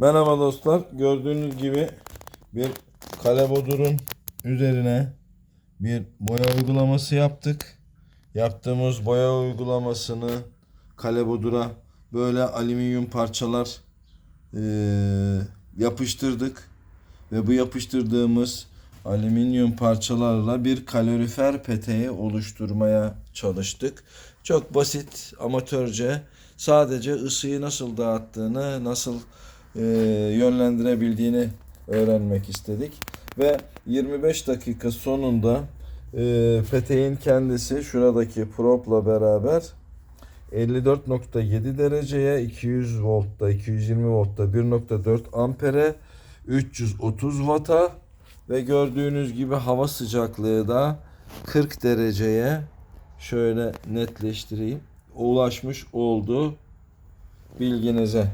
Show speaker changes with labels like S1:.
S1: Merhaba dostlar. Gördüğünüz gibi bir kalebodurun üzerine bir boya uygulaması yaptık. Yaptığımız boya uygulamasını kalebodura böyle alüminyum parçalar eee, yapıştırdık. Ve bu yapıştırdığımız alüminyum parçalarla bir kalorifer peteği oluşturmaya çalıştık. Çok basit, amatörce sadece ısıyı nasıl dağıttığını, nasıl e, yönlendirebildiğini öğrenmek istedik. Ve 25 dakika sonunda e, peteğin kendisi şuradaki propla beraber 54.7 dereceye 200 voltta 220 voltta 1.4 ampere 330 watt'a ve gördüğünüz gibi hava sıcaklığı da 40 dereceye şöyle netleştireyim ulaşmış oldu bilginize.